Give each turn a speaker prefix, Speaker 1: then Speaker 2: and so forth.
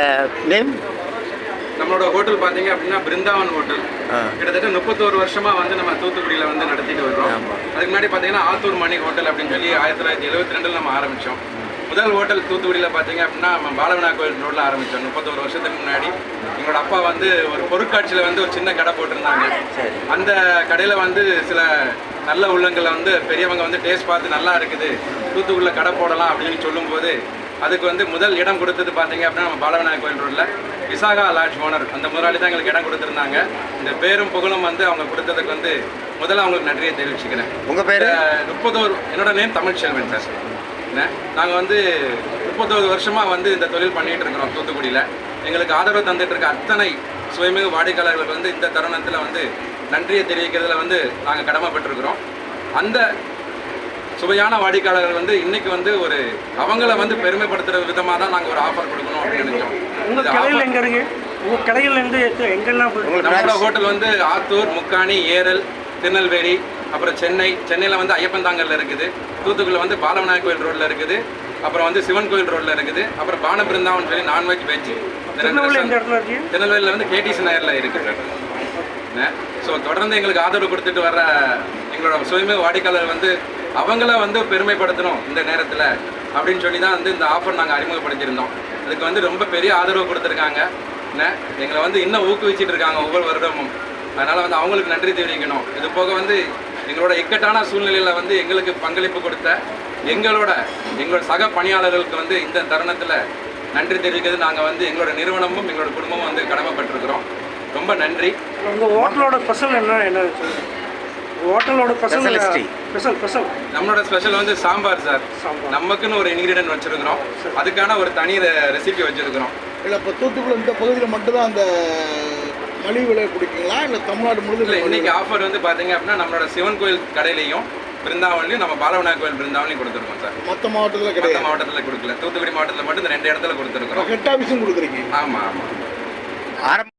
Speaker 1: Name
Speaker 2: நம்மளோட hotel பார்த்தீங்க அப்படின்னா பிருந்தாவன் ஹோட்டல். கிட்டத்தட்ட முப்பத்தோரு வருஷமா வந்து நம்ம தூத்துக்குடியில் வந்து நடத்திட்டு வர்றோம்.
Speaker 1: ஆமா.
Speaker 2: அதுக்கு முன்னாடி பார்த்தீங்கன்னா ஆத்தூர் மணி ஹோட்டல் அப்படின்னு சொல்லி ஆயிரத்தி தொள்ளாயிரத்தி எழுபத்தி ரெண்டில் நம்ம ஆரம்பித்தோம் முதல் ஹோட்டல் தூத்துக்குடியில் பார்த்தீங்க அப்படின்னா நம்ம பாலவினா கோயில் ரோட்டில் ஆரம்பித்தோம் முப்பத்தோரு வருஷத்துக்கு முன்னாடி. எங்களோட அப்பா வந்து ஒரு பொருட்காட்சியில் வந்து ஒரு சின்ன கடை போட்டிருந்தாங்க. அந்த கடையில் வந்து சில நல்ல உள்ளங்களை வந்து பெரியவங்க வந்து டேஸ்ட் பார்த்து நல்லா இருக்குது. தூத்துக்குடியில் கடை போடலாம் அப்படின்னு சொல்லும்போது அதுக்கு வந்து முதல் இடம் கொடுத்தது பார்த்தீங்க அப்படின்னா நம்ம பாலவிநாயகர் கோயில் ரோட்டில் விசாகா லாட்ஜ் ஓனர் அந்த முதலாளி தான் எங்களுக்கு இடம் கொடுத்துருந்தாங்க. இந்த பேரும் புகழும் வந்து அவங்க கொடுத்ததுக்கு வந்து முதல்ல அவங்களுக்கு நன்றியை தெரிவிச்சுக்கிறேன்.
Speaker 1: உங்கள் பேர்?
Speaker 2: முப்பத்தோரு என்னோட நேம் தமிழ் செல்வன் சார் நாங்கள் வந்து முப்பத்தோரு வருஷமாக வந்து இந்த தொழில் பண்ணிட்டு இருக்கிறோம் தூத்துக்குடியில். எங்களுக்கு ஆதரவு தந்துட்டு இருக்க அத்தனை சுயமிகு வாடிக்கையாளர்களுக்கு வந்து இந்த தருணத்தில் வந்து நன்றியை தெரிவிக்கிறதுல வந்து நாங்கள் கடமைப்பட்டிருக்கிறோம். அந்த சுவையான வாடிக்கையாளர்கள் வந்து இன்னைக்கு வந்து ஒரு அவங்கள வந்து பெருமைப்படுத்துகிற விதமாக தான் நாங்கள் ஒரு ஆஃபர் கொடுக்கணும் அப்படின்னு நினைச்சோம்.
Speaker 3: உங்க
Speaker 2: இந்த
Speaker 3: கடையில் எங்க இருக்கு? உங்க கடையில் இருந்து எங்கெல்லாம்
Speaker 2: நம்மளோட? ஹோட்டல் வந்து ஆத்தூர் முக்காணி ஏரல் திருநெல்வேலி அப்புறம் சென்னை. சென்னையில் வந்து ஐயப்பந்தாங்கல்ல இருக்குது. தூத்துக்குடியில் வந்து பாலவிநாயகர் கோயில் ரோட்டில் இருக்குது. அப்புறம் வந்து சிவன் கோயில் ரோட்டில் இருக்குது. அப்புறம் பான பிருந்தாவன் சொல்லி நான்வெஜ் வெஜ் திருநெல்வேலியில் வந்து கேடிசி நகரில் இருக்குது. ஸோ தொடர்ந்து எங்களுக்கு ஆதரவு கொடுத்துட்டு வர்ற எங்களோட சுயமே வாடிக்கையாளர் வந்து அவங்கள வந்து பெருமைப்படுத்தணும் இந்த நேரத்தில் அப்படின்னு சொல்லி தான் வந்து இந்த ஆஃபர் நாங்கள் அறிமுகப்படுத்தியிருந்தோம். அதுக்கு வந்து ரொம்ப பெரிய ஆதரவு கொடுத்துருக்காங்க. என்ன எங்களை வந்து இன்னும் ஊக்குவிச்சிட்டு இருக்காங்க ஒவ்வொரு வருடமும். அதனால் வந்து அவங்களுக்கு நன்றி தெரிவிக்கணும். இது போக வந்து எங்களோட இக்கட்டான சூழ்நிலையில் வந்து எங்களுக்கு பங்களிப்பு கொடுத்த எங்களோட எங்களோட சக பணியாளர்களுக்கு வந்து இந்த தருணத்தில் நன்றி தெரிவிக்கிறது. நாங்கள் வந்து எங்களோட நிறுவனமும் எங்களோட குடும்பமும் வந்து கடமைப்பட்டிருக்கிறோம். ரொம்ப நன்றி.
Speaker 3: உங்கள் ஹோட்டலோட ஸ்பெஷல் என்ன என்ன ஹோட்டலோட ஸ்பெஷல். Special special.
Speaker 2: நம்மளோட ஸ்பெஷல் வந்து சாம்பார் சார். நமக்குன்னு ஒரு இன்கிரீடியன்ட் வச்சிருக்கிறோம். அதுக்கான ஒரு தனி ரெசிபி வச்சிருக்கிறோம்.
Speaker 4: இல்லை இப்போ தூத்துக்குடி இந்த பகுதியில் மட்டும்தான் அந்த மலிவு விலை கொடுக்கீங்களா? இல்லை தமிழ்நாடு
Speaker 2: இல்லை
Speaker 4: முழுவதும்
Speaker 2: இன்னைக்கு ஆஃபர் வந்து பார்த்தீங்க அப்படின்னா நம்மளோட சிவன் கோயில் கடையிலையும் பிருந்தாவன்லையும் நம்ம பாலவிநாயகர் கோயில் பிருந்தாவன்லையும் கொடுத்துருக்கோம் சார்.
Speaker 4: மற்ற மாவட்டத்தில் கிடையாது.
Speaker 2: மாவட்டத்தில் கொடுக்கல. தூத்துக்குடி மாவட்டத்தில் மட்டும் இந்த ரெண்டு இடத்துல கொடுத்துருக்குறோம்
Speaker 4: ஹெட் ஆஃபீஸும் கொடுக்குறீங்க.
Speaker 2: ஆமாம் ஆமாம்
Speaker 1: ஆரம்ப